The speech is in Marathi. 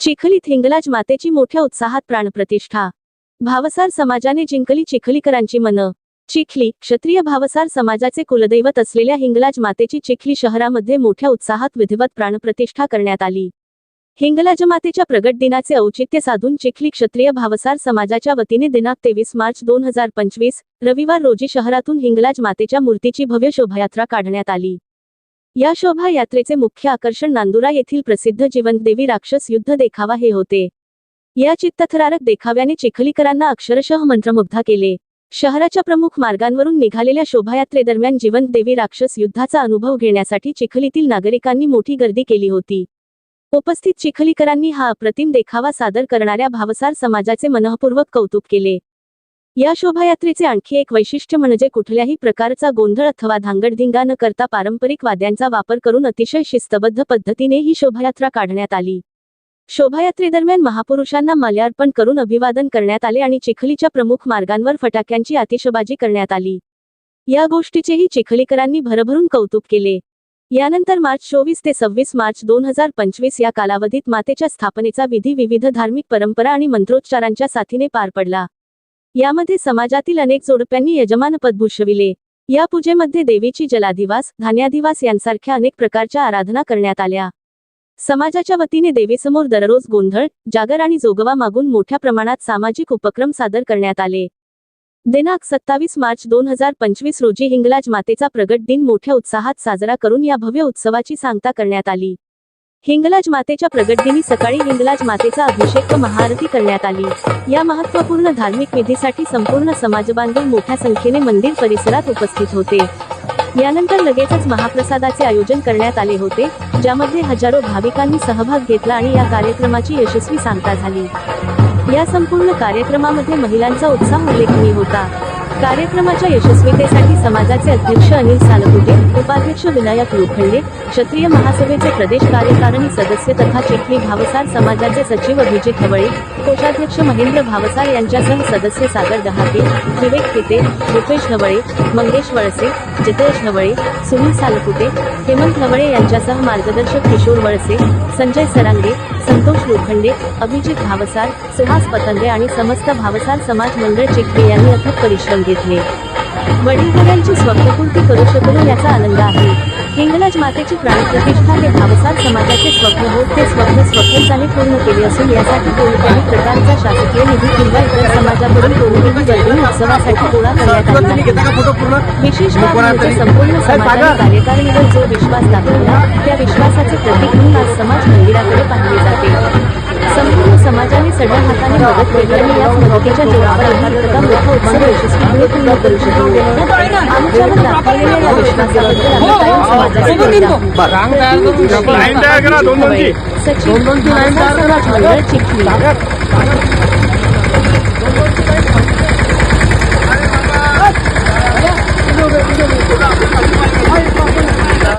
चिखलीत हिंगलाज मातेची मोठ्या उत्साहात प्राणप्रतिष्ठा. भावसार समाजाने जिंकली चिखलीकरांची मन. चिखली क्षत्रिय भावसार समाजाचे कुलदैवत असलेल्या हिंगलाज मातेची चिखली शहरामध्ये मोठ्या उत्साहात विधिवत प्राणप्रतिष्ठा करण्यात आली. हिंगलाज मातेच्या प्रगट दिनाचे औचित्य साधून चिखली क्षत्रिय भावसार समाजाच्या वतीने दिनांक तेवीस मार्च दोन हजार पंचवीस रविवार रोजी शहरातून हिंगलाज मातेच्या मूर्तीची भव्य शोभायात्रा काढण्यात आली. या शोभायात्रेचे मुख्य आकर्षण नांदुरा येथील प्रसिद्ध जीवनदेवी राक्षस युद्ध देखावा हे होते. या चित्तथरारक देखाव्याने चिखलीकरांना अक्षरशः मंत्रमुग्ध केले. शहराच्या प्रमुख मार्गांवरून निघालेल्या शोभायात्रेदरम्यान जिवंत देवी राक्षस युद्धाचा अनुभव घेण्यासाठी चिखलीतील नागरिकांनी मोठी गर्दी केली होती. उपस्थित चिखलीकरांनी हा अप्रतिम देखावा सादर करणाऱ्या भावसार समाजाचे मनःपूर्वक कौतुक केले. या शोभायात्रेचे आणखी एक वैशिष्ट्य म्हणजे कुठल्याही प्रकारचा गोंधळ अथवा धांगडधिंगा न करता पारंपरिक वाद्यांचा वापर करून अतिशय शिस्तबद्ध पद्धतीने ही शोभायात्रा काढण्यात आली. शोभायात्रेदरम्यान महापुरुषांना माल्यार्पण करून अभिवादन करण्यात आले आणि चिखलीच्या प्रमुख मार्गांवर फटाक्यांची आतिषबाजी करण्यात आली. या गोष्टीचेही चिखलीकरांनी भरभरून कौतुक केले. यानंतर मार्च चोवीस ते सव्वीस मार्च दोन हजार पंचवीस या कालावधीत मातेच्या स्थापनेचा विधी विविध धार्मिक परंपरा आणि मंत्रोच्चारांच्या साथीने पार पडला. यामध्ये समाजातील अनेक जोडप्यांनी यजमानपद भूषविले. या पूजेमध्ये देवीची जलाधिवास धान्याधिवास यांसारख्या अनेक प्रकारच्या आराधना करण्यात आल्या. समाजाच्या वतीने देवीसमोर दररोज गोंधळ जागर आणि जोगवा मागून मोठ्या प्रमाणात सामाजिक उपक्रम सादर करण्यात आले. दिनांक सत्तावीस मार्च दोन हजार पंचवीस रोजी हिंगलाज मातेचा प्रगट दिन मोठ्या उत्साहात साजरा करून या भव्य उत्सवाची सांगता करण्यात आली. हिंगलाज मातेच्या प्रगटदिनी सकाळी हिंगलाज मातेचा अभिषेक व महाआरती करण्यात आली. या महत्त्वपूर्ण धार्मिक विधीसाठी संपूर्ण समाजबांधव मोठ्या संख्येने मंदिर परिसरात उपस्थित होते. यानंतर लगेचच महाप्रसादाचे आयोजन करण्यात आले होते ज्यामध्ये हजारो भाविकांनी सहभाग घेतला आणि या कार्यक्रमाची यशस्वी सांगता झाली. या संपूर्ण कार्यक्रमामध्ये महिलांचा उत्साह उल्लेखनीय होता. कार्यक्रमाच्या यशस्वीतेसाठी समाजाचे अध्यक्ष अनिल सालपुते उपाध्यक्ष विनायक लोखंडे क्षत्रिय महासभेचे प्रदेश कार्यकारिणी सदस्य तथा चिटणी भावसार समाजाचे सचिव अभिजित हवळे कोषाध्यक्ष महेंद्र भावसार यांच्यासह सदस्य सागर दहाके विवेक फिते रुपेश हवळे मंगेश वळसे जितेश हवळे सुनील सालपुटे हेमंत हवळे यांच्यासह मार्गदर्शक किशोर वळसे संजय सरांगे संतोष लोखंडे अभिजित भावसार सुहास पतंगे आणि समस्त भावसार समाज मंडळ चिखली यांनी अथक परिश्रम घेतले वडीलधाऱ्यांची स्वप्नपूर्ती करू शकलो याचा आनंद आहे. हिंगलाज मातेची प्राणप्रतिष्ठा हे भावसार समाजाचे स्वप्न होत ते स्वप्न स्वप्नचाने पूर्ण केले असून यासाठी कोणत्याही प्रकारचा शासकीय निधी किंवा इतर समाजाकडून कोणतीही वर्गणी उत्सवासाठी गोळा करण्यात आला विशेष म्हणजे संपूर्ण समाजाने कार्यकारिणीवर जो विश्वास दाखवला त्या विश्वासाचे प्रतीक म्हणून आज समाज मंदिराकडे पाहिले जाते. समाजाने सड्या हाताने मदत केली आणि याच मदतीच्या जोरावर आम्ही इतका मोठा उत्सव यशस्वीपणे पूर्ण करू आमच्यावर दाखवलेल्या या विश्वासाबद्दल आम्ही कायम समाजाचे ऋणी आहोत. मंडळ चिखली.